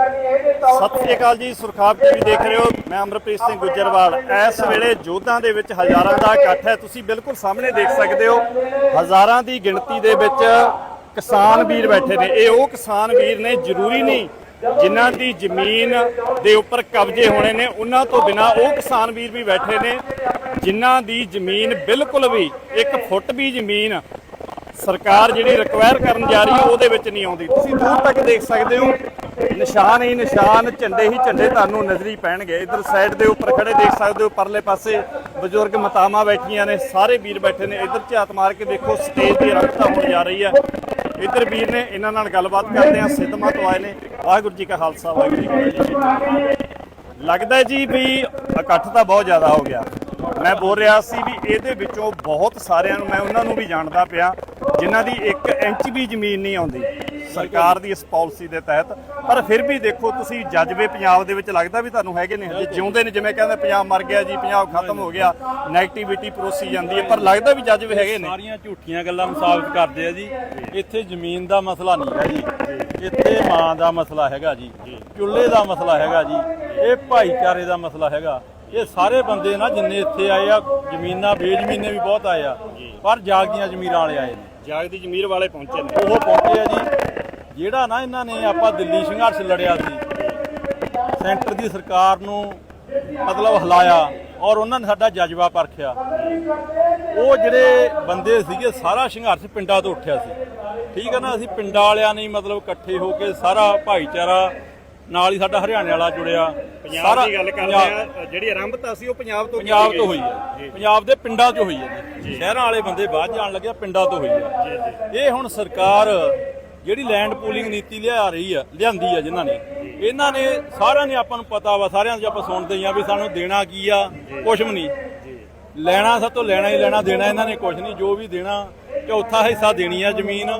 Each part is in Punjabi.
ਸਤਿ ਸ੍ਰੀ ਅਕਾਲ ਜੀ ਸੁਰਖਾਬ ਟੀਵੀ ਦੇਖ ਰਹੇ ਹੋ। ਮੈਂ ਅਮਰਪ੍ਰੀਤ ਸਿੰਘ ਗੁੱਜਰਵਾਲ। ਇਸ ਵੇਲੇ ਜੋਧਾਂ ਦੇ ਵਿੱਚ ਹਜ਼ਾਰਾਂ ਦਾ ਇਕੱਠ ਹੈ। ਤੁਸੀਂ ਬਿਲਕੁਲ ਸਾਹਮਣੇ ਦੇਖ ਸਕਦੇ ਹੋ। ਹਜ਼ਾਰਾਂ ਦੀ ਗਿਣਤੀ ਦੇ ਵਿੱਚ ਕਿਸਾਨ ਵੀਰ ਬੈਠੇ ਨੇ। ਇਹ ਉਹ ਕਿਸਾਨ ਵੀਰ ਨੇ ਜ਼ਰੂਰੀ ਨਹੀਂ ਜਿਨ੍ਹਾਂ ਦੀ ਜ਼ਮੀਨ ਦੇ ਉੱਪਰ ਕਬਜ਼ੇ ਹੋਣੇ ਨੇ। ਉਹਨਾਂ ਤੋਂ ਬਿਨਾ ਉਹ ਕਿਸਾਨ ਵੀਰ ਵੀ ਬੈਠੇ ਨੇ ਜਿਨ੍ਹਾਂ ਦੀ ਜ਼ਮੀਨ ਬਿਲਕੁਲ ਵੀ ਇੱਕ ਫੁੱਟ ਵੀ ਜ਼ਮੀਨ ਸਰਕਾਰ ਜਿਹੜੀ ਰਿਕਵਾਇਰ ਕਰਨ ਜਾ ਰਹੀ ਹੈ ਉਹਦੇ ਵਿੱਚ ਨਹੀਂ ਆਉਂਦੀ। ਤੁਸੀਂ ਦੂਰ ਤੱਕ ਦੇਖ ਸਕਦੇ ਹੋ ਨਿਸ਼ਾਨ ਹੀ ਨਿਸ਼ਾਨ, ਝੰਡੇ ਹੀ ਝੰਡੇ ਤੁਹਾਨੂੰ ਨਜ਼ਰੀ ਪੈਣਗੇ। ਇਧਰ ਸਾਈਡ ਦੇ ਉੱਪਰ ਖੜੇ ਦੇਖ ਸਕਦੇ ਹੋ, ਪਰਲੇ ਪਾਸੇ ਬਜ਼ੁਰਗ ਮਾਤਾਵਾਂ ਬੈਠੀਆਂ ਨੇ, ਸਾਰੇ ਵੀਰ ਬੈਠੇ ਨੇ। ਇਧਰ ਝਾਤ ਮਾਰ ਕੇ ਦੇਖੋ ਸਟੇਜ ਦੀ ਰੰਗਤਾ ਹੋਣ ਜਾ ਰਹੀ ਹੈ। ਇਧਰ ਵੀਰ ਨੇ ਇਹਨਾਂ ਨਾਲ ਗੱਲਬਾਤ ਕਰਦੇ ਆ ਸਿੱਧਮਾ ਤੋਂ ਆਏ ਨੇ। ਵਾਹਿਗੁਰੂ ਜੀ ਕਾ ਖਾਲਸਾ, ਵਾਹਿਗੁਰੂ ਜੀ ਕੀ ਫਤਿਹ ਲੱਗਦਾ ਜੀ ਵੀ ਇਕੱਠ ਤਾਂ ਬਹੁਤ ਜ਼ਿਆਦਾ ਹੋ ਗਿਆ। ਮੈਂ ਬੋਲ ਰਿਹਾ ਸੀ ਵੀ ਇਹਦੇ ਵਿੱਚੋਂ ਬਹੁਤ ਸਾਰਿਆਂ ਨੂੰ, ਮੈਂ ਉਹਨਾਂ ਨੂੰ ਵੀ ਜਾਣਦਾ ਪਿਆ, ਜਿਨ੍ਹਾਂ ਦੀ 1 ਇੰਚ ਵੀ ਜ਼ਮੀਨ ਨਹੀਂ ਆਉਂਦੀ। ਸਰਕਾਰ ਦੀ ਇਸ ਪਾਲਿਸੀ ਦੇ ਤਹਿਤ। ਪਰ ਫਿਰ ਵੀ ਦੇਖੋ ਤੁਸੀਂ ਜਜ਼ਬੇ ਪੰਜਾਬ ਦੇ ਵਿੱਚ ਲੱਗਦਾ ਵੀ ਤੁਹਾਨੂੰ ਹੈਗੇ ਨੇ। ਹਜੇ ਜਿਉਂਦੇ ਨੇ ਜਿਵੇਂ ਕਹਿੰਦੇ ਪੰਜਾਬ ਮਰ ਗਿਆ ਜੀ ਪੰਜਾਬ ਖਤਮ ਹੋ ਗਿਆ ਨੈਗੇਟਿਵਿਟੀ ਪਰੋਸੀ ਜਾਂਦੀ ਹੈ। ਪਰ ਲੱਗਦਾ ਵੀ ਜਜ਼ਬੇ ਹੈਗੇ ਨੇ। ਸਾਰੀਆਂ ਝੂਠੀਆਂ ਗੱਲਾਂ ਨੂੰ ਸਾਬਤ ਕਰਦੇ ਆ ਜੀ। ਇੱਥੇ ਜ਼ਮੀਨ ਦਾ ਮਸਲਾ ਨਹੀਂ ਹੈ ਜੀ। ਇੱਥੇ ਮਾਂ ਦਾ ਮਸਲਾ ਹੈਗਾ ਜੀ। ਚੁੱਲ੍ਹੇ ਦਾ ਮਸਲਾ ਹੈਗਾ ਜੀ। ਇਹ ਭਾਈਚਾਰੇ ਦਾ ਮਸਲਾ ਹੈਗਾ। ਇਹ ਸਾਰੇ ਬੰਦੇ ਨਾ ਜਿੰਨੇ ਇੱਥੇ ਆਏ ਆ ਜ਼ਮੀਨਾਂ ਬੇਜ਼ਮੀਨੇ ਵੀ ਬਹੁਤ ਆਏ ਆ। ਪਰ ਜਾਗਦੀਆਂ ਜ਼ਮੀਰਾਂ ਵਾਲੇ ਆਏ ਨੇ। ਜਾਗਦੀ ਜ਼ਮੀਰ ਵਾਲੇ ਪਹੁੰਚੇ ਨੇ। ਉਹ ਪਹੁੰਚੇ ਆ ਜੀ। ਜਿਹੜਾ ਨਾ ਇਹਨਾਂ ਨੇ ਆਪਾਂ ਦਿੱਲੀ ਸੰਘਰਸ਼ ਲੜਿਆ ਸੀ ਸੈਂਟਰ ਦੀ ਸਰਕਾਰ ਨੂੰ ਮਤਲਬ ਹਿਲਾਇਆ ਔਰ ਉਹਨਾਂ ਨੇ ਸਾਡਾ ਜਜ਼ਬਾ ਪਰਖਿਆ। ਉਹ ਜਿਹੜੇ ਬੰਦੇ ਸੀਗੇ ਸਾਰਾ ਸੰਘਰਸ਼ ਪਿੰਡਾਂ ਤੋਂ ਉੱਠਿਆ ਸੀ। ਠੀਕ ਹੈ ਨਾ ਅਸੀਂ ਪਿੰਡਾਂ ਵਾਲਿਆਂ ਨੇ ਮਤਲਬ ਇਕੱਠੇ ਹੋ ਕੇ ਸਾਰਾ ਭਾਈਚਾਰਾ ਨਾਲ ਹੀ ਸਾਡਾ ਹਰਿਆਣੇ ਵਾਲਾ ਜੁੜਿਆ। ਪੰਜਾਬ ਦੀ ਗੱਲ ਕਰਦੇ ਆ ਜਿਹੜੀ ਆਰੰਭਤਾ ਸੀ ਉਹ ਪੰਜਾਬ ਤੋਂ ਪੰਜਾਬ ਤੋਂ ਹੋਈ। ਹੈ ਪੰਜਾਬ ਦੇ ਪਿੰਡਾਂ 'ਚੋਂ ਹੋਈ ਹੈ ਸ਼ਹਿਰਾਂ ਵਾਲੇ ਬੰਦੇ ਬਾਅਦ ਜਾਣ ਲੱਗਿਆ ਪਿੰਡਾਂ ਤੋਂ ਹੋਈ ਹੈ ਇਹ ਹੁਣ ਸਰਕਾਰ ਜਿਹੜੀ ਲੈਂਡ ਪੂਲਿੰਗ ਨੀਤੀ ਲਿਆ ਰਹੀ ਆ ਲਿਆਂਦੀ ਆ ਜਿਨ੍ਹਾਂ ਨੇ। ਇਹਨਾਂ ਨੇ ਸਾਰਿਆਂ ਨੇ ਆਪਾਂ ਨੂੰ ਪਤਾ ਵਾ ਸਾਰਿਆਂ ਨੂੰ ਆਪਾਂ ਸੁਣਦੇ ਆ ਵੀ ਸਾਨੂੰ ਦੇਣਾ ਕੀ ਆ ਕੁਛ ਵੀ ਨਹੀਂ। ਲੈਣਾ ਸਭ ਤੋਂ ਲੈਣਾ ਹੀ ਲੈਣਾ ਦੇਣਾ ਇਹਨਾਂ ਨੇ ਕੁਛ ਨਹੀਂ। ਜੋ ਵੀ ਦੇਣਾ ਚੌਥਾ ਹਿੱਸਾ ਦੇਣੀ ਆ ਜ਼ਮੀਨ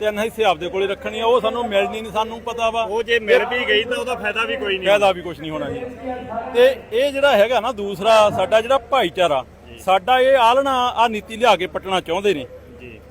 ਤਿੰਨ ਹਿੱਸੇ ਆਪਦੇ ਕੋਲੇ ਰੱਖਣੀ ਆ। ਉਹ ਸਾਨੂੰ ਮਿਲਣੀ ਨਹੀਂ ਸਾਨੂੰ ਪਤਾ ਵਾ। ਉਹ ਜੇ ਮਿਲ ਵੀ ਗਈ ਤਾਂ ਉਹਦਾ ਫਾਇਦਾ ਵੀ ਕੋਈ ਨਹੀਂ। ਫਾਇਦਾ ਵੀ ਕੁਝ ਨਹੀਂ ਹੋਣਾ ਜੀ। ਤੇ ਇਹ ਜਿਹੜਾ ਹੈਗਾ ਨਾ ਦੂਸਰਾ ਸਾਡਾ ਜਿਹੜਾ ਭਾਈਚਾਰਾ ਸਾਡਾ ਇਹ ਆਲਣਾ ਆ ਨੀਤੀ ਲਿਆ ਕੇ ਪਟਣਾ ਚਾਹੁੰਦੇ ਨੇ।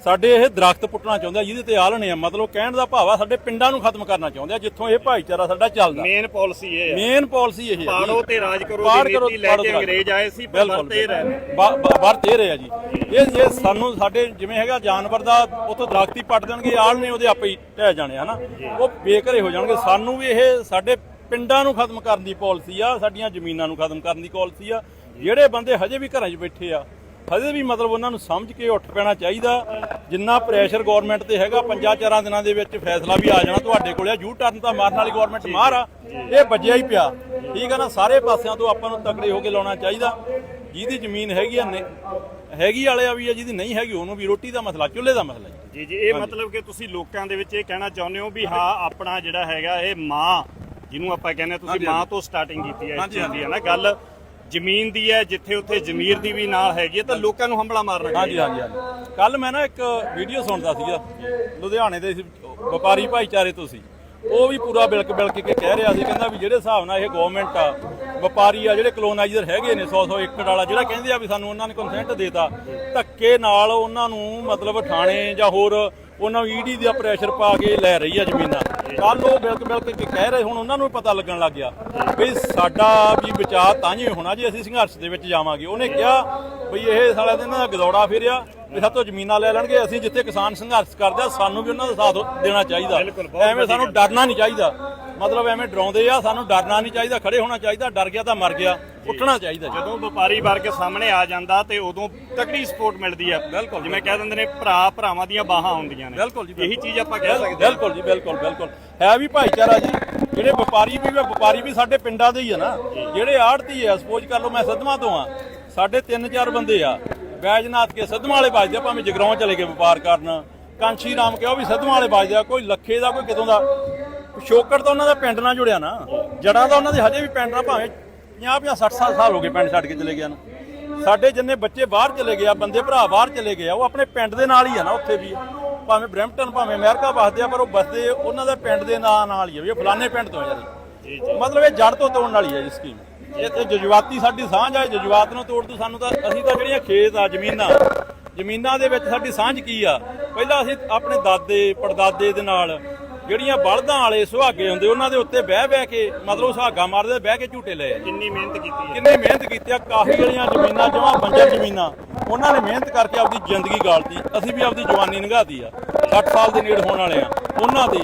ਸਾਡੇ ਇਹ ਦਰਖਤ ਪੁੱਟਣਾ ਚਾਹੁੰਦੇ ਆ ਜਿਹਦੇ ਤੇ ਆਲਣੇ ਆ। ਮਤਲਬ ਕਹਿਣ ਦਾ ਭਾਵ ਆ ਸਾਡੇ ਪਿੰਡਾਂ ਨੂੰ ਖਤਮ ਕਰਨਾ ਚਾਹੁੰਦੇ ਆ ਜਿੱਥੋਂ ਇਹ ਭਾਈਚਾਰਾ ਸਾਡਾ ਚੱਲਦਾ। ਮੇਨ ਪਾਲਿਸੀ ਇਹ ਹੈ ਮੇਨ ਪਾਲਿਸੀ ਇਹ ਜੀ। ਪਾੜੋ ਤੇ ਰਾਜ ਕਰੋ ਦੀ ਨੀਤੀ ਲੈ ਕੇ ਅੰਗਰੇਜ਼ ਆਏ ਸੀ ਪਰ ਵਰਤੇ ਰਹੇ। ਵਰਤ ਰਹੇ ਆ ਜੀ। ਇਹ ਇਹ ਸਾਨੂੰ ਸਾਡੇ ਜਿਵੇਂ ਹੈਗਾ ਜਾਨਵਰ ਦਾ ਉਥੋਂ ਦਰਖਤ ਹੀ ਪੱਟ ਦੇਣਗੇ ਆਲ ਨੇ ਉਹਦੇ ਆਪੇ ਹੀ ਢਹਿ ਜਾਣੇ ਹਨਾ? ਉਹ ਬੇਘਰੇ ਹੋ ਜਾਣਗੇ। ਸਾਨੂੰ ਵੀ ਇਹ ਸਾਡੇ ਪਿੰਡਾਂ ਨੂੰ ਖਤਮ ਕਰਨ ਦੀ ਪਾਲਿਸੀ ਆ ਸਾਡੀਆਂ ਜ਼ਮੀਨਾਂ ਨੂੰ ਖਤਮ ਕਰਨ ਦੀ ਪਾਲਿਸੀ ਆ। ਜਿਹੜੇ ਬੰਦੇ ਹਜੇ ਵੀ ਘਰਾਂ 'ਚ ਬੈਠੇ ਆ ਹਜੇ ਵੀ ਮਤਲਬ ਉਹਨਾਂ ਨੂੰ ਸਮਝ ਕੇ ਉੱਠ ਪੈਣਾ ਚਾਹੀਦਾ। ਜਿੰਨਾ ਪ੍ਰੈਸ਼ਰ ਗਵਰਨਮੈਂਟ ਤੇ ਹੈਗਾ ਪੰਜਾਂ ਚਾਰਾਂ ਦਿਨਾਂ ਦੇ ਵਿੱਚ ਫੈਸਲਾ ਵੀ ਆ ਜਾਣਾ ਤੁਹਾਡੇ ਕੋਲੇ। ਯੂ ਟਰਨ ਤਾਂ ਮਾਰਨ ਵਾਲੀ ਗਵਰਨਮੈਂਟ ਮਾਰ ਆ। ਇਹ ਵੱਜਿਆ ਹੀ ਪਿਆ। ਠੀਕ ਹੈ ਨਾ? ਸਾਰੇ ਪਾਸਿਆਂ ਤੋਂ ਆਪਾਂ ਨੂੰ ਤਕੜੇ ਹੋ ਕੇ ਲਾਉਣਾ ਚਾਹੀਦਾ। ਜਿਹਦੀ ਜ਼ਮੀਨ ਹੈਗੀ ਆ ਨੇ- ਹੈਗੀ ਵਾਲੇ ਆ ਵੀ ਆ ਜਿਹਦੀ ਨਹੀਂ ਹੈਗੀ ਉਹਨੂੰ ਵੀ ਰੋਟੀ ਦਾ ਮਸਲਾ ਚੁੱਲ੍ਹੇ ਦਾ ਮਸਲਾ ਜੀ। ਜੀ ਇਹ ਮਤਲਬ ਕਿ ਤੁਸੀਂ ਲੋਕਾਂ ਦੇ ਵਿੱਚ ਇਹ ਕਹਿਣਾ ਚਾਹੁੰਦੇ ਹੋ ਵੀ ਹਾਂ ਆਪਣਾ ਜਿਹੜਾ ਹੈਗਾ ਇਹ ਮਾਂ ਜਿਹਨੂੰ ਆਪਾਂ ਕਹਿੰਦੇ ਤੁਸੀਂ ਮਾਂ। ਤੋਂ ਸਟਾਰਟਿੰਗ ਕੀਤੀ ਹੈ ਇਸ ਚੀਜ਼ ਦੀ ਹੈ ਨਾ? ਗੱਲ ਜ਼ਮੀਨ ਦੀ ਹੈ, ਜਿੱਥੇ ਉੱਥੇ ਜ਼ਮੀਰ ਦੀ ਵੀ ਨਾਲ ਹੈਗੀ ਹੈ, ਤਾਂ ਲੋਕਾਂ ਨੂੰ ਹੰਬਲਾ ਮਾਰਨਾ ਹਾਂਜੀ ਹਾਂਜੀ ਹਾਂਜੀ। ਕੱਲ ਮੈਂ ਨਾ ਇੱਕ ਵੀਡੀਓ ਸੁਣਦਾ ਸੀਗਾ, ਲੁਧਿਆਣੇ ਦੇ ਵਪਾਰੀ ਭਾਈਚਾਰੇ ਤੋਂ ਸੀ। ਉਹ ਵੀ ਪੂਰਾ ਬਿਲਕ ਬਿਲਕ ਕੇ ਕਹਿ ਰਿਹਾ ਸੀ, ਕਹਿੰਦਾ ਵੀ ਜਿਹੜੇ ਹਿਸਾਬ ਨਾਲ ਇਹ ਗਵਰਨਮੈਂਟ ਆ, ਵਪਾਰੀ ਆ, ਜਿਹੜੇ ਕਲੋਨਾਈਜ਼ਰ ਹੈਗੇ ਨੇ 100 100 ਏਕੜ ਵਾਲਾ, ਜਿਹੜਾ ਕਹਿੰਦੇ ਆ ਵੀ ਸਾਨੂੰ ਉਹਨਾਂ ਨੇ ਕੰਸੈਂਟ ਦੇਤਾ, ਧੱਕੇ ਨਾਲ ਉਹਨਾਂ ਨੂੰ ਮਤਲਬ ਥਾਣੇ ਜਾਂ ਹੋਰ ਉਹਨਾਂ ਨੂੰ ਈਡੀ ਦਾ ਪ੍ਰੈਸ਼ਰ ਪਾ ਕੇ ਲੈ ਰਹੀ ਆ ਜ਼ਮੀਨਾਂ। ਕੱਲ ਉਹ ਬਿਲਕ ਬਿਲਕ ਕੇ ਕਹਿ ਰਹੇ ਹੁਣ ਉਹਨਾਂ ਨੂੰ ਪਤਾ ਲੱਗਣ ਲੱਗ ਗਿਆ ਵੀ ਸਾਡਾ ਵੀ ਬਚਾਅ ਤਾਂ ਹੀ ਹੋਣਾ ਜੇ ਅਸੀਂ ਸੰਘਰਸ਼ ਦੇ ਵਿੱਚ ਜਾਵਾਂਗੇ। ਉਹਨੇ ਕਿਹਾ ਵੀ ਇਹ ਸਾਲਾ ਦਾ ਗਦੌੜਾ ਫਿਰਿਆ ਵੀ ਸਾਤੋਂ ਜ਼ਮੀਨਾਂ ਲੈ ਲੈਣਗੇ ਅਸੀਂ ਜਿੱਥੇ ਕਿਸਾਨ ਸੰਘਰਸ਼ ਕਰਦੇ ਆ ਸਾਨੂੰ ਵੀ ਉਹਨਾਂ ਦਾ ਸਾਥ ਦੇਣਾ ਚਾਹੀਦਾ। ਐਵੇਂ ਸਾਨੂੰ। ਡਰਨਾ ਨਹੀਂ ਚਾਹੀਦਾ। ਮਤਲਬ ਐਵੇਂ ਡਰਾਉਂਦੇ ਆ ਸਾਨੂੰ ਡਰਨਾ ਨਹੀਂ ਚਾਹੀਦਾ ਖੜੇ ਹੋਣਾ ਚਾਹੀਦਾ ਡਰ ਗਿਆ ਤਾਂ ਮਰ ਗਿਆ ਉੱਠਣਾ ਚਾਹੀਦਾ ਜਦੋਂ ਵਪਾਰੀ ਵਰਗ ਸਾਹਮਣੇ ਆ ਜਾਂਦਾ ਤੇ ਉਦੋਂ ਤਕੜੀ ਸਪੋਰਟ ਮਿਲਦੀ ਹੈ ਬਿਲਕੁਲ। ਜਿਵੇਂ ਕਹਿ ਦਿੰਦੇ ਨੇ ਭਰਾ ਭਰਾਵਾਂ ਦੀਆਂ ਬਾਹਾਂ ਹੁੰਦੀਆਂ ਨੇ। ਬਿਲਕੁਲ ਜੀ ਇਹੀ ਚੀਜ਼ ਆਪਾਂ ਕਹਿ ਸਕਦੇ ਬਿਲਕੁਲ ਜੀ ਬਿਲਕੁਲ ਬਿਲਕੁਲ। ਹੈ ਵੀ ਭਾਈਚਾਰਾ ਜੀ। ਜਿਹੜੇ ਵਪਾਰੀ ਵੀ ਵਪਾਰੀ ਵੀ ਸਾਡੇ ਪਿੰਡਾਂ ਦੇ ਹੀ ਆ ਨਾ। ਜਿਹੜੇ ਆੜਤੀ ਆ, ਸਪੋਜ਼ ਕਰ ਲਓ ਮੈਂ ਸਦਮਾ ਤੋਂ ਆ, ਸਾਡੇ ਤਿੰਨ ਚਾਰ ਬੰਦੇ ਆ। ਬੈਜਨਾਥ ਕੇ ਸਦਮਾ ਵਾਲੇ ਵੱਜਦੇ ਭਾਵੇਂ ਜਗਰਾਉਂ ਚਲੇ ਗਏ ਵਪਾਰ ਕਰਨ। ਕਾਂਸ਼ੀ ਰਾਮ ਕਿਹਾ ਉਹ ਵੀ ਸਦਮਾ ਵਾਲੇ ਵੱਜਦੇ ਆ, ਕੋਈ ਲੱਖੇ ਦਾ, ਕੋਈ ਕਿਤੋਂ ਦਾ। ਸ਼ੋਕਰ ਤਾਂ ਉਹਨਾਂ ਦਾ ਪਿੰਡ ਨਾਲ ਜੁੜਿਆ ਨਾ। ਜੜਾਂ ਦਾ ਉਹਨਾਂ ਦੇ ਹਜੇ ਵੀ ਪਿੰਡ ਨਾਲ ਭਾਵੇਂ 50 50 60 ਸਾਲ ਹੋ ਗਏ ਪਿੰਡ ਛੱਡ ਕੇ ਚਲੇ ਗਿਆ ਨੂੰ। ਸਾਡੇ ਜਿੰਨੇ ਬੱਚੇ ਬਾਹਰ ਚਲੇ ਗਏ ਆ, ਬੰਦੇ ਭਰਾ ਬਾਹਰ ਚਲੇ ਗਏ ਆ, ਉਹ ਆਪਣੇ ਪਿੰਡ ਦੇ ਨਾਲ ਹੀ ਆ ਨਾ, ਉੱਥੇ ਵੀ। ਭਾਵੇਂ ਬ੍ਰੈਂਪਟਨ ਭਾਵੇਂ ਅਮਰੀਕਾ ਵਸਦੇ ਆ ਪਰ ਉਹ ਬਸਦੇ ਉਹਨਾਂ ਦੇ ਪਿੰਡ ਦੇ ਨਾਂ ਨਾਲ ਹੀ ਆ ਵੀ ਇਹ ਫਲਾਣੇ ਪਿੰਡ ਤੋਂ ਆ ਜੀ ਮਤਲਬ ਇਹ ਜੜ ਤੋਂ ਤੋੜਨ ਵਾਲੀ ਹੈ ਜੀ ਸਕੀਮ ਇਹ ਤੇ ਜਜ਼ਬਾਤੀ ਸਾਡੀ ਸਾਂਝ ਆ ਜਜ਼ਬਾਤ ਨੂੰ ਤੋੜ ਦੋ ਸਾਨੂੰ ਤਾਂ ਅਸੀਂ ਤਾਂ ਜਿਹੜੀਆਂ ਖੇਤ ਆ ਜ਼ਮੀਨਾਂ ਜ਼ਮੀਨਾਂ ਦੇ ਵਿੱਚ ਸਾਡੀ ਸਾਂਝ ਕੀ ਆ? ਪਹਿਲਾਂ ਅਸੀਂ ਆਪਣੇ ਦਾਦੇ ਪੜਦਾਦੇ ਦੇ ਨਾਲ ਜਿਹੜੀਆਂ ਬਲਦਾਂ ਵਾਲੇ ਸੁਹਾਗੇ ਹੁੰਦੇ ਉਹਨਾਂ ਦੇ ਉੱਤੇ ਬਹਿ ਬਹਿ ਕੇ ਮਤਲਬ ਸੁਹਾਗਾ ਮਾਰਦੇ ਬਹਿ ਕੇ ਝੂਟੇ ਲਏ। ਕਿੰਨੀ ਮਿਹਨਤ ਕੀਤੀ ਹੈ? ਕਿੰਨੇ ਮਿਹਨਤ ਕੀਤੀ ਆ ਕਾਫੀ ਜਿਹੜੀਆਂ ਜ਼ਮੀਨਾਂ ਜਮਾ ਬੰਜਰ ਜ਼ਮੀਨਾਂ ਉਹਨਾਂ ਨੇ ਮਿਹਨਤ ਕਰਕੇ ਆਪਦੀ ਜ਼ਿੰਦਗੀ ਗਾਲਤੀ। ਅਸੀਂ ਵੀ ਆਪਦੀ ਜਵਾਨੀ ਨਿਗਾਹਤੀ ਆ। 60 ਸਾਲ ਦੇ ਨੇੜੇ ਹੋਣ ਵਾਲੇ ਆ। ਉਹਨਾਂ ਦੇ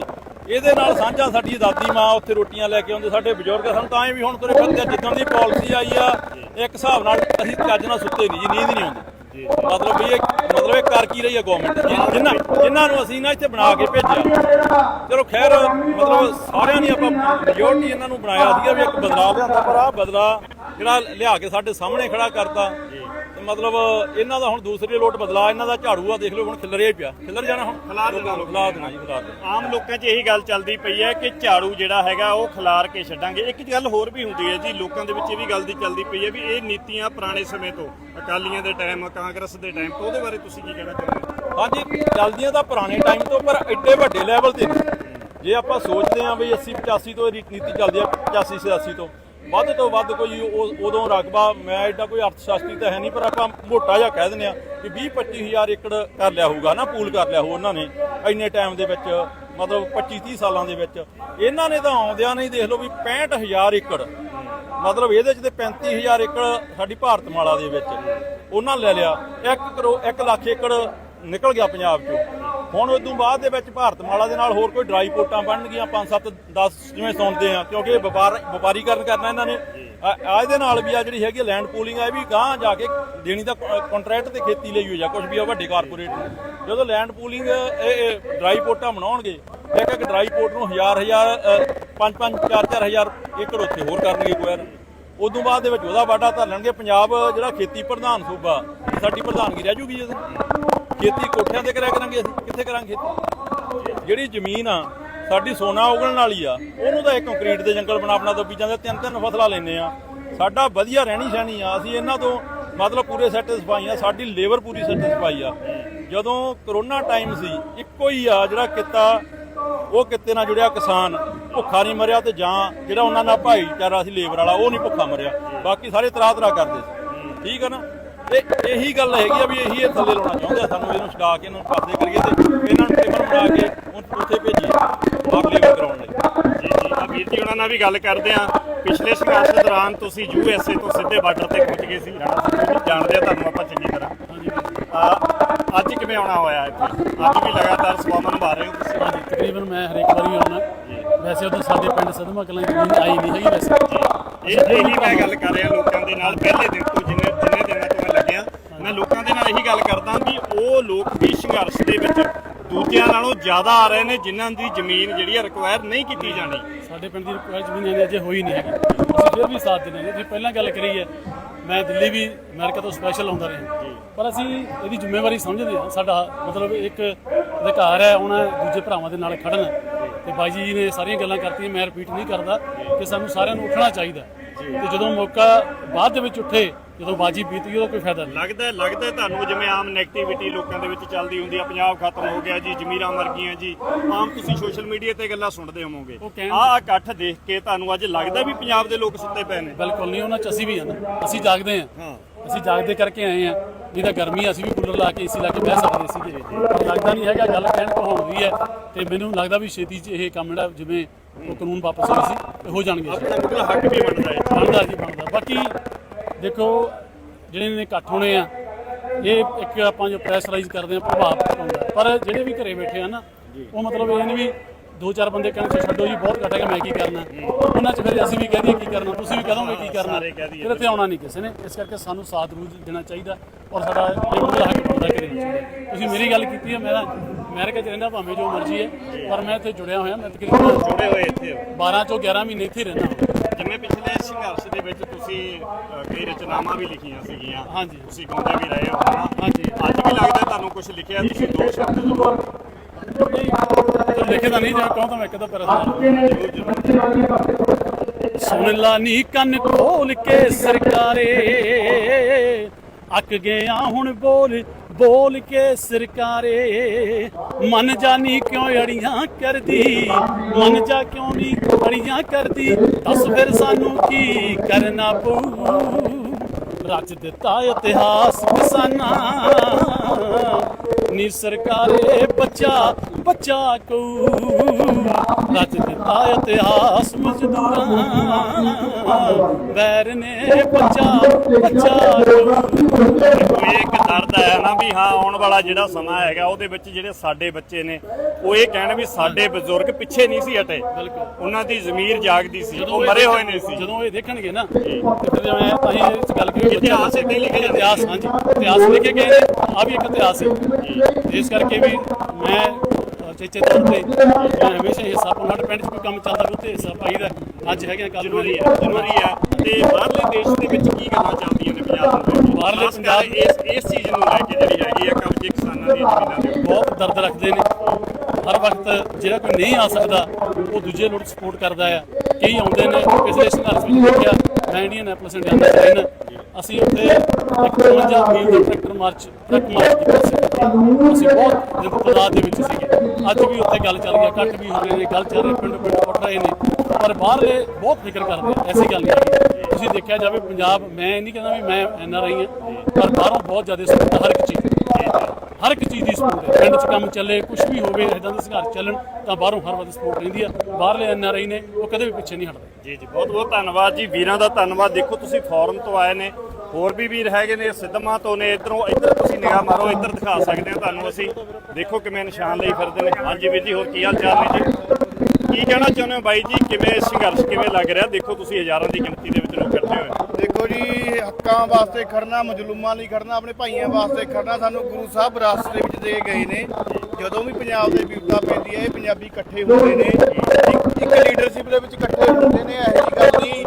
ਇਹਦੇ ਨਾਲ ਸਾਂਝਾ ਸਾਡੀ ਦਾਦੀ ਮਾਂ ਉੱਥੇ ਰੋਟੀਆਂ ਲੈ ਕੇ ਆਉਂਦੇ ਸਾਡੇ ਬਜ਼ੁਰਗ ਸਾਨੂੰ ਤਾਂ ਐ ਵੀ ਹੁਣ ਤੁਰੇ ਫਿਰਦੇ ਜਿੱਦਾਂ ਦੀ ਪਾਲਿਸੀ ਆਈ ਆ ਇੱਕ ਹਿਸਾਬ ਨਾਲ ਅਸੀਂ ਚੱਜ ਨਾਲ ਸੁੱਤੇ ਨਹੀਂ ਜੀ ਨੀਂਦ ਨਹੀਂ ਆਉਂਦੀ। ਮਤਲਬ ਵੀ ਇਹ ਮਤਲਬ ਇਹ ਕਰ ਕੀ ਰਹੀ ਹੈ ਗਵਰਨਮੈਂਟ ਜਿਨ੍ਹਾਂ ਜਿਨ੍ਹਾਂ ਨੂੰ ਅਸੀਂ ਨਾ ਇੱਥੇ ਬਣਾ ਕੇ ਭੇਜਿਆ। ਚਲੋ ਖੈਰ, ਮਤਲਬ ਸਾਰਿਆਂ ਨੇ ਆਪਾਂ ਮੈਜੋਰਟੀ ਇਹਨਾਂ ਨੂੰ ਬਣਾਇਆ ਸੀਗਾ ਵੀ ਇੱਕ ਬਦਲਾਅ ਲਿਆਂਦਾ ਪਰ ਆ ਬਦਲਾ ਜਿਹੜਾ ਲਿਆ ਕੇ ਸਾਡੇ ਸਾਹਮਣੇ ਖੜਾ ਕਰਤਾ। ਮਤਲਬ ਇਹਨਾਂ ਦਾ ਹੁਣ ਦੂਸਰੇ ਲੋਟ ਬਦਲਾ ਇਹਨਾਂ ਦਾ ਝਾੜੂ ਆ ਦੇਖ ਲਓ ਹੁਣ ਖਿਲਰਿਆ ਹੀ ਪਿਆ। ਖਿਲਰ ਜਾਣਾ ਹੁਣ? ਖਿਲਾਰ ਦੇਣਾ ਖਿਲਾਰ ਦੇਣਾ ਜੀ ਖਿਲਾਰ ਦੇਣਾ ਆਮ ਲੋਕਾਂ 'ਚ ਇਹੀ ਗੱਲ ਚੱਲਦੀ ਪਈ ਹੈ ਕਿ ਝਾੜੂ ਜਿਹੜਾ ਹੈਗਾ ਉਹ ਖਿਲਾਰ ਕੇ ਛੱਡਾਂਗੇ। ਇੱਕ ਗੱਲ ਹੋਰ ਵੀ ਹੁੰਦੀ ਹੈ ਜੀ ਲੋਕਾਂ ਦੇ ਵਿੱਚ ਇਹ ਵੀ ਗੱਲ ਦੀ ਚੱਲਦੀ ਪਈ ਹੈ ਵੀ ਇਹ ਨੀਤੀਆਂ ਪੁਰਾਣੇ ਸਮੇਂ ਤੋਂ ਅਕਾਲੀਆਂ ਦੇ ਟਾਈਮ ਕਾਂਗਰਸ ਦੇ ਟਾਈਮ ਤੋਂ ਉਹਦੇ ਬਾਰੇ ਤੁਸੀਂ ਕੀ ਕਹਿਣਾ ਚਾਹੁੰਦੇ ਹੋ ਹਾਂਜੀ ਚੱਲਦੀਆਂ ਤਾਂ ਪੁਰਾਣੇ ਟਾਈਮ ਤੋਂ ਪਰ ਐਡੇ ਵੱਡੇ ਲੈਵਲ ਤੇ ਨਹੀਂ। ਜੇ ਆਪਾਂ ਸੋਚਦੇ ਹਾਂ ਵੀ 80 85 ਤੋਂ ਇਹ ਨੀਤੀ ਚੱਲਦੀ ਆ 85 86 ਤੋਂ ਵੱਧ ਤੋਂ ਵੱਧ ਕੋਈ ਉਹ- ਉਦੋਂ ਰਕਬਾ, ਮੈਂ ਐਡਾ ਕੋਈ ਅਰਥਸ਼ਾਸਤਰੀ ਤਾਂ ਹੈ ਨਹੀਂ, ਪਰ ਆਪਾਂ ਮੋਟਾ ਜਿਹਾ ਕਹਿ ਦਿੰਦੇ ਆ ਕਿ 20 25000 ਏਕੜ ਕਰ ਲਿਆ ਹੋਊਗਾ ਨਾ, ਪੂਲ ਕਰ ਲਿਆ ਹੋ ਉਹਨਾਂ ਨੇ, ਇੰਨੇ ਟਾਈਮ ਦੇ ਵਿੱਚ, ਮਤਲਬ 25 30 ਸਾਲਾਂ ਦੇ ਵਿੱਚ। ਇਹਨਾਂ ਨੇ ਤਾਂ ਆਉਂਦਿਆਂ ਨਹੀਂ ਦੇਖ ਲਓ ਵੀ 65000 ਏਕੜ, ਮਤਲਬ ਇਹਦੇ ਚ ਤੇ 35000 ਏਕੜ ਸਾਡੀ ਭਾਰਤਮਾਲਾ ਦੇ ਵਿੱਚ। ਉਹਨਾਂ ਲੈ ਲਿਆ 1 ਕਰੋ 1 ਲੱਖ ਏਕੜ ਨਿਕਲ ਗਿਆ ਪੰਜਾਬ ਚੋਂ। ਹੁਣ ਉਸ ਤੋਂ ਬਾਅਦ ਦੇ ਵਿੱਚ ਭਾਰਤਮਾਲਾ ਦੇ ਨਾਲ ਹੋਰ ਕੋਈ ਡਰਾਈ ਪੋਰਟਾਂ ਬਣਨਗੀਆਂ 5 7 10 ਜਿਵੇਂ ਸੁਣਦੇ ਆ ਕਿਉਂਕਿ ਇਹ ਵਪਾਰ ਵਪਾਰੀਕਰਨ ਕਰਨਾ ਇਹਨਾਂ ਨੇ। ਆ ਆ ਇਹਦੇ ਨਾਲ ਵੀ ਆ ਜਿਹੜੀ ਹੈਗੀ ਲੈਂਡ ਪੂਲਿੰਗ ਆ ਇਹ ਵੀ ਗਾਂ ਜਾ ਕੇ ਦੇਣੀ ਦਾ ਕੰਟਰੈਕਟ ਤੇ ਖੇਤੀ ਲਈ ਹੋਈ ਆ ਕੁਝ ਵੀ ਆ ਵੱਡੇ ਕਾਰਪੋਰੇਟ ਨੂੰ। ਜਦੋਂ ਲੈਂਡ ਪੂਲਿੰਗ ਇਹ ਡਰਾਈ ਪੋਰਟਾਂ ਬਣਾਉਣਗੇ ਇੱਕ ਇੱਕ ਡਰਾਈ ਪੋਰਟ ਨੂੰ ਹਜ਼ਾਰ ਹਜ਼ਾਰ ਅ, ਪੰਜ ਪੰਜ ਚਾਰ ਚਾਰ ਹਜ਼ਾਰ ਏਕੜ ਉੱਥੇ ਹੋਰ ਕਰਨਗੇ ਕੋਈ ਉਦੋਂ ਬਾਅਦ ਦੇ ਵਿੱਚ ਉਹਦਾ ਵਾਟਾ ਧਰ ਲੈਣਗੇ ਪੰਜਾਬ ਜਿਹੜਾ ਖੇਤੀ ਪ੍ਰਧਾਨ ਸੂਬਾ ਸਾਡੀ ਪ੍ਰਧਾਨਗੀ ਰਹਿ ਜੂਗੀ ਜਦੋਂ ਖੇਤੀ ਕੋਠਿਆਂ ਤੇ ਕਰਿਆ ਕਰਾਂਗੇ ਅਸੀਂ, ਕਿੱਥੇ ਕਰਾਂਗੇ ਖੇਤੀ? ਜਿਹੜੀ ਜ਼ਮੀਨ ਆ, ਸਾਡੀ ਸੋਨਾ ਉਗਲਣ ਵਾਲੀ ਆ, ਉਹਨੂੰ ਤਾਂ ਇਹ ਕੰਕਰੀਟ ਦੇ ਜੰਗਲ ਬਣਾ ਬਣਾ ਤੋਂ ਬੀਜਾਂ ਦੇ ਤਿੰਨ ਤਿੰਨ ਫਸਲਾਂ ਲੈਨੇ ਆ। ਸਾਡਾ ਵਧੀਆ ਰਹਿਣੀ ਸਹਿਣੀ ਆ, ਅਸੀਂ ਇਹਨਾਂ ਤੋਂ ਮਤਲਬ ਪੂਰੇ ਸੈਟੀਸਫਾਈ ਆ, ਸਾਡੀ ਲੇਬਰ ਪੂਰੀ ਸੈਟੀਸਫਾਈ ਆ। ਜਦੋਂ ਕਰੋਨਾ ਟਾਈਮ ਸੀ, ਇੱਕੋ ਹੀ ਆ ਜਿਹੜਾ ਕਿੱਤਾ, ਉਹ ਕਿੱਤੇ ਨਾਲ ਜੁੜਿਆ ਕਿਸਾਨ, ਭੁੱਖਾ ਨਹੀਂ ਮਰਿਆ ਤੇ ਜਾਂ ਜਿਹੜਾ ਉਹਨਾਂ ਨਾਲ ਭਾਈਚਾਰਾ ਸੀ ਲੇਬਰ ਵਾਲਾ, ਉਹ ਨਹੀਂ ਭੁੱਖਾ ਮਰਿਆ। ਬਾਕੀ ਸਾਰੇ ਤਰਾ ਤਰਾ ਕਰਦੇ ਸੀ। ਠੀਕ ਹੈ ਨਾ? ਤੇ ਇਹੀ ਗੱਲ ਹੈਗੀ ਆ ਵੀ ਇਹੀ ਇਹ ਥੱਲੇ ਲਾਉਣਾ ਚਾਹੁੰਦੇ ਆ ਸਾਨੂੰ ਇਹਨੂੰ ਛਡਾ ਕੇ ਇਹਨੂੰ ਪਾਸੇ ਕਰੀਏ ਤੇ ਇਹਨਾਂ ਨੂੰ ਟੇਬਲ ਬਣਾ ਕੇ ਉਹ ਉੱਥੇ ਭੇਜੀਏ ਬਾਹਰ ਲੇਬਰ ਕਰਾਉਣ ਲਈ। ਜੀ ਜੀ ਆ ਵੀਰ ਜੀ ਉਹਨਾਂ ਨਾਲ ਵੀ ਗੱਲ ਕਰਦੇ ਆ ਪਿਛਲੇ ਸੰਘਰਸ਼ ਦੌਰਾਨ ਤੁਸੀਂ ਯੂਐਸਏ ਤੋਂ ਸਿੱਧੇ ਬਾਰਡਰ ਤੇ ਪਹੁੰਚ ਗਏ ਸੀ ਰਾਣਾ ਸਿੰਘ ਜੀ ਜਾਣਦੇ ਆ ਤੁਹਾਨੂੰ ਆਪਾਂ ਚੰਗੀ ਤਰ੍ਹਾਂ। ਆ ਅੱਜ ਕਿਵੇਂ ਆਉਣਾ ਹੋਇਆ ਇੱਥੇ? ਅੱਜ ਵੀ ਲਗਾਤਾਰ ਸਵਾਮਨ ਨਿਭਾ ਰਹੇ ਹੋ ਤੁਸੀਂ? ਹਾਂਜੀ ਤਕਰੀਬਨ ਮੈਂ ਹਰੇਕ ਵਾਰੀ ਆਉਣਾ। ਵੈਸੇ ਉਦੋਂ ਸਾਡੇ ਪਿੰਡ ਸਦਮਾ ਕਲਾਂ ਦੀ ਜ਼ਮੀਨ ਆਈ ਨਹੀਂ ਹੈਗੀ ਵੈਸੇ। ਇਹ ਇਹੀ ਮੈਂ ਗੱਲ ਕਰ ਰਿਹਾ ਲੋਕਾਂ ਦੇ ਨਾਲ ਪਹਿਲੇ ਦਿਨ ਤੋਂ ਜਿੰਨੇ ਜਿੰਨੇ ਦਿਨਾਂ ਤੋਂ ਮੈਂ ਲੱਗਿਆ ਮੈਂ ਲੋਕਾਂ ਦੇ ਨਾਲ ਇਹੀ ਗੱਲ ਕਰਦਾ ਵੀ ਉਹ ਲੋਕ ਵੀ ਸੰਘਰਸ਼ ਦੇ ਵਿੱਚ ਦੂਜਿਆਂ ਨਾਲੋਂ ਜ਼ਿਆਦਾ ਆ ਰਹੇ ਨੇ ਜਿਨ੍ਹਾਂ ਦੀ ਜ਼ਮੀਨ ਜਿਹੜੀ ਹੈ ਰਿਕਵਾਇਰ ਨਹੀਂ ਕੀਤੀ ਜਾਣੀ। ਸਾਡੇ ਪਿੰਡ ਦੀ ਰਿਕੁਆਇਰ ਜ਼ਮੀਨ ਇਹਦੇ ਅਜੇ ਹੋਈ ਨਹੀਂ ਹੈਗੀ। ਅਸੀਂ ਫਿਰ ਵੀ ਸਾਥ ਹਾਂ। ਜੇ ਪਹਿਲਾਂ ਗੱਲ ਕਰੀ ਹੈ ਮੈਂ ਦਿੱਲੀ ਵੀ ਅਮਰੀਕਾ ਤੋਂ ਸਪੈਸ਼ਲ ਆਉਂਦਾ ਰਿਹਾ। ਪਰ ਅਸੀਂ ਇਹਦੀ ਜ਼ਿੰਮੇਵਾਰੀ ਸਮਝਦੇ ਹਾਂ। ਸਾਡਾ ਮਤਲਬ ਇੱਕ ਅਧਿਕਾਰ ਹੈ ਉਹਨਾਂ ਦੂਜੇ ਭਰਾਵਾਂ ਦੇ ਨਾਲ ਖੜਨ। ਤੇ ਬਾਈ ਜੀ ਨੇ ਸਾਰੀਆਂ ਗੱਲਾਂ ਕਰਤੀਆਂ ਮੈਂ ਰਿਪੀਟ ਨਹੀਂ ਕਰਦਾ ਕਿ ਸਾਨੂੰ ਸਾਰਿਆਂ ਨੂੰ ਉੱਠਣਾ ਚਾਹੀਦਾ। ਤੇ ਜਦੋਂ ਮੌਕਾ ਬਾਅਦ ਦੇ ਵਿੱਚ ਉੱਠੇ ਜਦੋਂ ਬਾਜੀ ਬੀਤ ਉਹਦਾ ਕੋਈ ਫਾਇਦਾ ਨਹੀਂ। ਲੱਗਦਾ ਲੱਗਦਾ ਤੁਹਾਨੂੰ ਜਿਵੇਂ ਆਮ ਨੈਗੇਟਿਵਿਟੀ ਲੋਕਾਂ ਦੇ ਵਿੱਚ ਚੱਲਦੀ ਹੁੰਦੀ ਆ ਪੰਜਾਬ ਖਤਮ ਹੋ ਗਿਆ ਜੀ ਜ਼ਮੀਰਾਂ ਮਰ ਗਈਆਂ ਜੀ। ਆਮ ਤੁਸੀਂ ਸੋਸ਼ਲ ਮੀਡੀਆ ਤੇ ਗੱਲਾਂ ਸੁਣਦੇ ਹੋਵੋਗੇ। ਆਹ ਇਕੱਠ ਦੇਖ ਕੇ ਤੁਹਾਨੂੰ ਅੱਜ ਲੱਗਦਾ ਵੀ ਪੰਜਾਬ ਦੇ ਲੋਕ ਸੁੱਤੇ ਪਏ ਨੇ? ਬਿਲਕੁਲ ਨਹੀਂ ਉਹਨਾਂ ਚ ਅਸੀਂ ਵੀ ਹਾਂ ਨਾ। ਅਸੀਂ ਜਾਗਦੇ ਹਾਂ। ਹਾਂ। ਅਸੀਂ ਜਾਗਦੇ ਕਰਕੇ ਆਏ ਆ ਨਹੀਂ ਤਾਂ ਗਰਮੀ ਆ, ਅਸੀਂ ਵੀ ਕੂਲਰ ਲਾ ਕੇ ਏਸੀ ਲਾ ਕੇ ਬਹਿ ਸਕਦੇ ਸੀਗੇ ਪਰ ਲੱਗਦਾ ਨਹੀਂ ਹੈਗਾ ਗੱਲ ਕਹਿਣ ਤੋਂ ਹੋਣੀ ਹੈ। ਤੇ ਮੈਨੂੰ ਲੱਗਦਾ ਵੀ ਛੇਤੀ 'ਚ ਇਹ ਕੰਮ ਜਿਹੜਾ ਜਿਵੇਂ ਉਹ ਕਾਨੂੰਨ ਵਾਪਸ ਹੋਇਆ ਸੀ ਹੋ ਜਾਣਗੇ। ਆਪਣਾ ਹੱਕ ਵੀ ਬਣਦਾ ਹੈ। ਬਣਦਾ ਜੀ ਬਣਦਾ। ਬਾਕੀ ਦੇਖੋ ਜਿਹੜੇ ਨੇ ਇਕੱਠ ਹੋਣੇ ਆ ਇਹ ਇੱਕ ਆਪਾਂ ਜੋ ਪ੍ਰੈਸ਼ਰਾਈਜ਼ ਕਰਦੇ ਆ ਪ੍ਰਭਾਵ ਪਾਉਂਦਾ। ਪਰ ਜਿਹੜੇ ਵੀ ਘਰੇ ਬੈਠੇ ਆ ਨਾ ਉਹ ਮਤਲਬ ਇਹ ਨਹੀਂ ਵੀ ਦੋ ਚਾਰ ਬੰਦੇ ਕਹਿੰਦੇ ਛੱਡੋ ਜੀ ਬਹੁਤ ਘੱਟ ਹੈਗਾ ਮੈਂ ਕੀ ਕਰਨਾ? ਉਹਨਾਂ 'ਚ ਫਿਰ ਅਸੀਂ ਵੀ ਕਹਦੇ ਕੀ ਕਰਨਾ ਤੁਸੀਂ ਵੀ ਕਹੋਗੇ ਕੀ ਕਰਨਾ। ਫਿਰ ਇੱਥੇ ਆਉਣਾ ਨਹੀਂ ਕਿਸੇ ਨੇ। ਇਸ ਕਰਕੇ ਸਾਨੂੰ ਸਾਥ ਰੂਜ ਦੇਣਾ ਚਾਹੀਦਾ ਔਰ ਸਾਡਾ ਇਹ ਹੱਕ ਬਣਦਾ ਕਰੇ ਤੁਸੀਂ ਮੇਰੀ ਗੱਲ ਕੀਤੀ ਹੈ ਮੇਰਾ ਅਮਰੀਕਾ 'ਚ ਰਹਿੰਦਾ ਭਾਵੇਂ ਜੋ ਮਰਜ਼ੀ ਹੈ ਪਰ ਮੈਂ ਇੱਥੇ ਜੁੜਿਆ ਹੋਇਆ ਮੈਂ ਤਕਰੀਬਨ ਜੁੜੇ ਹੋਏ ਇੱਥੇ ਹੋ। 12 ਤੋਂ 11 ਮਹੀਨੇ ਇੱਥੇ ਰਹਿੰਦਾ ਸੰਘਰਸ਼ ਦੇ ਵਿੱਚ ਤੁਸੀਂ ਅ, ਕਈ ਰਚਨਾਵਾਂ ਵੀ ਲਿਖੀਆਂ ਸੀਗੀਆਂ ਹਾਂਜੀ। ਤੁਸੀਂ ਗਾਉਂਦੇ ਵੀ ਰਹੇ ਹੋ ਹਨਾ? ਹਾਂਜੀ। ਅੱਜ ਵੀ ਲੱਗਦਾ ਤੁਹਾਨੂੰ ਕੁਝ ਲਿਖਿਆ ਤੁਸੀਂ ਦੋ ਸ਼ਬਦ ਜ਼ਰੂਰ ਲਿਖੇ ਤਾਂ ਨਹੀਂ ਜੇ ਕਹੋ ਤਾਂ ਮੈਂ ਕਿਦੋਂ ਪਰ ਸੁਣ ਲਾ ਨੀ ਕੰਨ ਖੋਲ ਕੇ ਸਰਕਾਰੇ ਅੱਕ ਗਿਆ ਹੁਣ ਬੋਲ ਬੋਲ ਕੇ ਸਰਕਾਰੇ, ਮਨ ਜਾਨੀ ਕਿਉਂ ਅੜੀਆਂ ਕਰਦੀ? ਮਨ ਜਾ ਕਿਉਂ ਨਹੀਂ ਅੜੀਆਂ ਕਰਦੀ? ਦੱਸ ਫਿਰ ਸਾਨੂੰ ਕੀ ਕਰਨਾ ਪਊ? ਰੱਜ ਦਿੱਤਾ ਇਤਿਹਾਸ ਕਿਸਾਨਾਂ। ਨੀ ਸਰਕਾਰੇ ਬੱਚਾ ਬੱਚਾ ਕੋ ਰਚ ਦਿੱਤਾ ਇਤਿਹਾਸ ਮਜ਼ਦੂਰਾਂ ਵੈਰ ਨੇ ਬੱਚਾ ਬੱਚਾ ਕੋ ਇਹ ਇੱਕ ਦਰਦ ਹੈ ਨਾ ਵੀ ਹਾਂ ਆਉਣ ਵਾਲਾ ਜਿਹੜਾ ਸਮਾਂ ਹੈਗਾ ਉਹਦੇ ਵਿੱਚ ਜਿਹੜੇ ਸਾਡੇ ਬੱਚੇ ਨੇ ਉਹ ਇਹ ਕਹਿਣ ਵੀ ਸਾਡੇ ਬਜ਼ੁਰਗ ਪਿੱਛੇ ਨਹੀਂ ਸੀ ਹਟੇ। ਉਹਨਾਂ ਦੀ ਜ਼ਮੀਰ ਜਾਗਦੀ ਸੀ ਉਹ ਮਰੇ ਹੋਏ ਦੇਖਣ- ਨੇ ਸੀ। ਜਦੋਂ ਇਹ ਦੇਖਣਗੇ ਨਾ ਜਿਵੇਂ ਇਹ 'ਚ ਗੱਲ ਕਰੀ ਇਤਿਹਾਸ ਹੀ ਲਿਖਿਆ। ਇਤਿਹਾਸ ਹਾਂਜੀ। ਇਤਿਹਾਸ ਲਿਖੇ ਗਏ ਆ ਵੀ ਇੱਕ ਇਤਿਹਾਸ ਹੈ। ਇਸ ਕਰਕੇ ਵੀ ਮੈਂ ਚੇਚੇ ਤੌਰ ਤੇ ਮੈਂ ਹਮੇਸ਼ਾ ਹਿੱਸਾ ਪਾਉਣਾ ਪਿੰਡ 'ਚ ਕੋਈ ਕੰਮ ਚੱਲਦਾ ਉੱਥੇ ਹਿੱਸਾ ਪਾਈਦਾ ਅੱਜ ਹੈਗੇ ਕੱਲ ਜ਼ਰੂਰੀ ਹੈ ਜ਼ਰੂਰੀ ਹੈ ਤੇ ਬਾਹਰਲੇ ਦੇਸ਼ ਦੇ ਵਿੱਚ ਕੀ ਗੱਲਾਂ ਚੱਲਦੀਆਂ ਨੇ ਪੰਜਾਬ ਦੇ ਵਿੱਚ ਬਾਹਰਲੇ ਪੰਜਾਬ- ਇਸ ਇਸ ਚੀਜ਼ ਨੂੰ ਲੈ ਕੇ ਜਿਹੜੀ ਹੈਗੀ ਆ ਕਬਜ਼ੇ ਕਿਸਾਨਾਂ ਦੀ ਜ਼ਮੀਨਾਂ ਦੇ ਬਹੁਤ ਦਰਦ ਰੱਖਦੇ ਨੇ। ਹਰ ਵਕਤ ਜਿਹੜਾ ਕੋਈ ਨਹੀਂ ਆ ਸਕਦਾ ਉਹ ਦੂਜੇ ਲੋਕ ਸਪੋਰਟ ਕਰਦਾ ਆ। ਕਈ ਆਉਂਦੇ ਨੇ ਪਿਛਲੇ ਸੰਘਰਸ਼ ਵਿੱਚ ਦੇਖਿਆ ਮੈਂ ਇੰਡੀਅਨ ਐਪਲਸ ਇੰਡੀਅਨ ਦਾ ਅਸੀਂ ਉੱਥੇ ਇੱਕ 52 ਮੀਲ ਦਾ ਟਰੈਕਟਰ ਮਾਰਚ ਟਰੱਕ ਮਾਰਚ ਕੀਤਾ ਸੀ। ਅਸੀਂ ਬਹੁਤ ਇੰਤਜ਼ਾਰ ਦੇ ਵਿੱਚ ਸੀਗੇ ਅੱਜ ਵੀ ਉੱਥੇ ਗੱਲ ਚੱਲ ਰਹੀ ਹੈ ਕੱਟ ਵੀ ਹੋ ਰਹੇ ਨੇ ਗੱਲ ਚੱਲ ਰਹੀ ਪਿੰਡ ਪਿੰਡ ਉੱਠ ਰਹੇ ਨੇ ਪਰ ਬਾਹਰਲੇ ਬਹੁਤ ਫਿਕਰ ਕਰਦੇ ਐਸੀ ਗੱਲ ਨਹੀਂ ਤੁਸੀਂ ਦੇਖਿਆ ਜਾਵੇ ਪੰਜਾਬ ਮੈਂ ਨਹੀਂ ਕਹਿੰਦਾ ਵੀ ਮੈਂ ਐਨ ਆਰ ਆਈ ਹਾਂ ਪਰ ਬਾਹਰੋਂ ਬਹੁਤ ਜ਼ਿਆਦਾ ਸਪੋਰਟ ਹਰ ਇੱਕ ਚੀਜ਼ ਦੀ। ਹਰ ਇੱਕ ਚੀਜ਼ ਦੀ ਸਪੋਰਟ ਹੈ ਪਿੰਡ 'ਚ ਕੰਮ ਚੱਲੇ ਕੁਝ ਵੀ ਹੋਵੇ ਇਦਾਂ ਦੇ ਸੰਘਰਸ਼ ਚੱਲਣ ਤਾਂ ਬਾਹਰੋਂ ਹਰ ਵਾਰ ਸਪੋਰਟ ਰਹਿੰਦੀ ਆ ਬਾਹਰਲੇ ਐਨ ਆਰ ਆਈ ਨੇ ਉਹ ਕਦੇ ਵੀ ਪਿੱਛੇ ਨਹੀਂ ਹਟਦੇ ਜੀ ਜੀ ਬਹੁਤ ਬਹੁਤ ਧੰਨਵਾਦ ਜੀ, ਵੀਰਾਂ ਦਾ ਧੰਨਵਾਦ ਦੇਖੋ, ਤੁਸੀਂ ਫੋਰਮ ਤੋਂ ਆਏ ਨੇ ਹੋਰ ਵੀ ਵੀਰ ਹੈਗੇ ਨੇ ਸਿੱਧਮਾਂ ਤੋਂ ਨੇ, ਇਧਰੋਂ ਇੱਧਰ ਤੁਸੀਂ ਨਿਗਾਹ ਮਾਰੋ, ਇੱਧਰ ਦਿਖਾ ਸਕਦੇ ਹਾਂ ਤੁਹਾਨੂੰ ਅਸੀਂ। ਦੇਖੋ ਕਿਵੇਂ ਨਿਸ਼ਾਨ ਲਈ ਫਿਰਦੇ ਨੇ। ਹਾਂਜੀ ਵੀਰ ਜੀ, ਹੋਰ ਕੀ ਹਾਲ ਚਾਲ ਨੇ ਜੀ? ਕੀ ਕਹਿਣਾ ਚਾਹੁੰਦੇ ਹੋ ਬਾਈ ਜੀ? ਕਿਵੇਂ ਸੰਘਰਸ਼ ਕਿਵੇਂ ਲੱਗ ਰਿਹਾ? ਦੇਖੋ ਤੁਸੀਂ ਹਜ਼ਾਰਾਂ ਦੀ ਗਿਣਤੀ ਦੇ ਵਿੱਚ ਲੋਕ ਇਕੱਠੇ ਹੋਏ ਦੇਖੋ ਜੀ, ਹੱਕਾਂ ਵਾਸਤੇ ਖੜਨਾ, ਮਜਲੂਮਾਂ ਲਈ ਖੜਨਾ, ਆਪਣੇ ਭਾਈਆਂ ਵਾਸਤੇ ਖੜਨਾ ਸਾਨੂੰ ਗੁਰੂ ਸਾਹਿਬ ਵਿਰਾਸਤ ਦੇ ਵਿੱਚ ਦੇ ਗਏ ਨੇ। ਜਦੋਂ ਵੀ ਪੰਜਾਬ ਦੇ ਵਿਪਤਾ ਪੈਂਦੀ ਹੈ, ਇਹ ਪੰਜਾਬੀ ਇਕੱਠੇ ਹੁੰਦੇ ਨੇ। ਇੱਕ- ਲੀਡਰਸ਼ਿਪ ਦੇ ਵਿੱਚ ਇਕੱਠੇ ਹੁੰਦੇ ਨੇ, ਇਹੋ ਜਿਹੀ ਗੱਲ ਨਹੀਂ।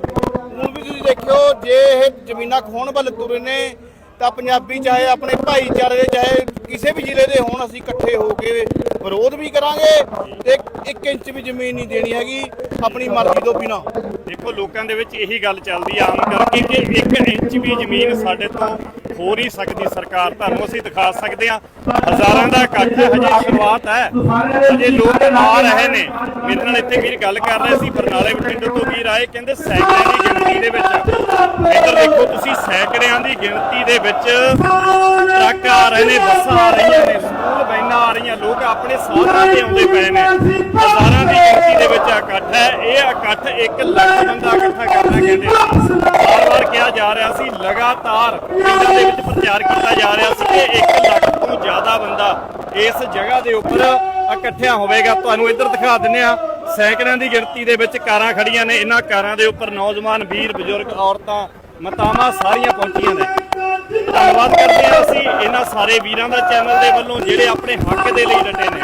ਤੁਸੀਂ ਦੇਖਿਓ, ਜੇ ਇਹ ਜ਼ਮੀਨਾਂ ਖੋਣ ਵੱਲ ਤੁਰੇ ਨੇ, ਤਾਂ ਪੰਜਾਬੀ ਚਾਹੇ ਆਪਣੇ ਭਾਈਚਾਰੇ ਦੇ, ਚਾਹੇ ਕਿਸੇ ਵੀ ਜ਼ਿਲ੍ਹੇ ਦੇ ਹੋਣ, ਅਸੀਂ ਇਕੱਠੇ ਹੋ ਕੇ ਵਿਰੋਧ ਵੀ ਕਰਾਂਗੇ ਤੇ 1 ਇੰਚ ਵੀ ਜ਼ਮੀਨ ਨਹੀਂ ਦੇਣੀ ਹੈਗੀ, ਆਪਣੀ ਮਰਜ਼ੀ ਤੋਂ ਬਿਨਾਂ। ਦੇਖੋ, ਲੋਕਾਂ ਦੇ ਵਿੱਚ ਇਹੀ ਗੱਲ ਚੱਲਦੀ ਆ, ਆਮ ਕਰਕੇ ਕਿ ਇੱਕ ਇੰਚ ਵੀ ਜ਼ਮੀਨ ਸਾਡੇ ਤੋਂ ਹੋ ਨਹੀਂ ਸਕਦੀ ਸਰਕਾਰ, ਤੁਹਾਨੂੰ ਅਸੀਂ ਦਿਖਾ ਸਕਦੇ ਆ ਹਜ਼ਾਰਾਂ ਦਾ ਇਕੱਠ ਹਜੇ ਸ਼ੁਰੂਆਤ ਹੈ। ਹਜੇ ਲੋਕ ਆ ਰਹੇ ਨੇ। ਮੇਰੇ ਨਾਲ ਇੱਥੇ ਵੀਰ ਗੱਲ ਕਰ ਰਹੇ ਸੀ, ਬਰਨਾਲੇ ਬਠਿੰਡੇ ਤੋਂ ਵੀਰ ਆਏ, ਕਹਿੰਦੇ ਸੈਂਕੜਿਆਂ ਦੀ ਗਿਣਤੀ ਦੇ ਵਿੱਚ ਇੱਧਰ ਦੇਖੋ, ਤੁਸੀਂ ਸੈਂਕੜਿਆਂ ਦੀ ਗਿਣਤੀ ਦੇ ਵਿੱਚ ਟਰੱਕ ਆ ਰਹੇ ਨੇ, ਬੱਸਾਂ ਆ ਰਹੀਆਂ ਨੇ। ਵੈਨਾਂ ਆ ਰਹੀਆਂ ਲੋਕ ਆਪਣੇ ਸਾਧਨਾਂ ਤੇ ਆਉਂਦੇ ਪਏ ਨੇ। ਹਜ਼ਾਰਾਂ ਦੀ ਗਿਣਤੀ ਦੇ ਵਿੱਚ ਇਕੱਠ ਹੈ। ਇਹ ਇਕੱਠ 1 ਲੱਖ ਬੰਦਾ ਇਕੱਠਾ ਕਰਨਾ ਕਹਿੰਦੇ ਵਾਰ-ਵਾਰ ਕਿਹਾ ਜਾ ਰਿਹਾ ਸੀ ਲਗਾਤਾਰ ਪਿੰਡਾਂ ਦੇ ਵਿੱਚ ਪ੍ਰਚਾਰ ਕੀਤਾ ਜਾ ਰਿਹਾ ਸੀ ਕਿ 1 ਲੱਖ ਤੋਂ ਜ਼ਿਆਦਾ ਬੰਦਾ ਇਸ ਜਗ੍ਹਾ ਦੇ ਉੱਪਰ ਇਕੱਠਿਆ ਹੋਵੇਗਾ। ਤੁਹਾਨੂੰ ਇੱਧਰ ਦਿਖਾ ਦਿੰਨੇ ਆ ਸੈਂਕੜਿਆਂ ਦੀ ਗਿਣਤੀ ਦੇ ਵਿੱਚ ਕਾਰਾਂ ਖੜੀਆਂ ਨੇ। ਇਹਨਾਂ ਕਾਰਾਂ ਦੇ ਉੱਪਰ ਨੌਜਵਾਨ ਵੀਰ ਬਜ਼ੁਰਗ ਔਰਤਾਂ ਮਾਤਾਵਾਂ ਸਾਰੀਆਂ ਪਹੁੰਚੀਆਂ ਨੇ। ਧੰਨਵਾਦ ਕਰਦੇ ਹਾਂ ਅਸੀਂ ਇਹਨਾਂ ਸਾਰੇ ਵੀਰਾਂ ਦਾ ਚੈਨਲ ਦੇ ਵੱਲੋਂ ਜਿਹੜੇ ਆਪਣੇ ਹੱਕ ਦੇ ਲਈ ਡਟੇ ਨੇ।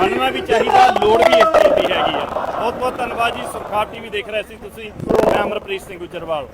ਮੰਨਣਾ ਵੀ ਚਾਹੀਦਾ, ਲੋੜ ਵੀ ਇਸ ਚੀਜ਼ ਦੀ ਹੈਗੀ ਆ ਬਹੁਤ ਬਹੁਤ ਧੰਨਵਾਦ ਜੀ। ਸੁਰਖਾਬ ਟੀਵੀ ਦੇਖ ਰਹੇ ਸੀ ਤੁਸੀਂ, ਮੈਂ ਅਮਰਪ੍ਰੀਤ ਸਿੰਘ ਗੁਜਰਵਾਲ।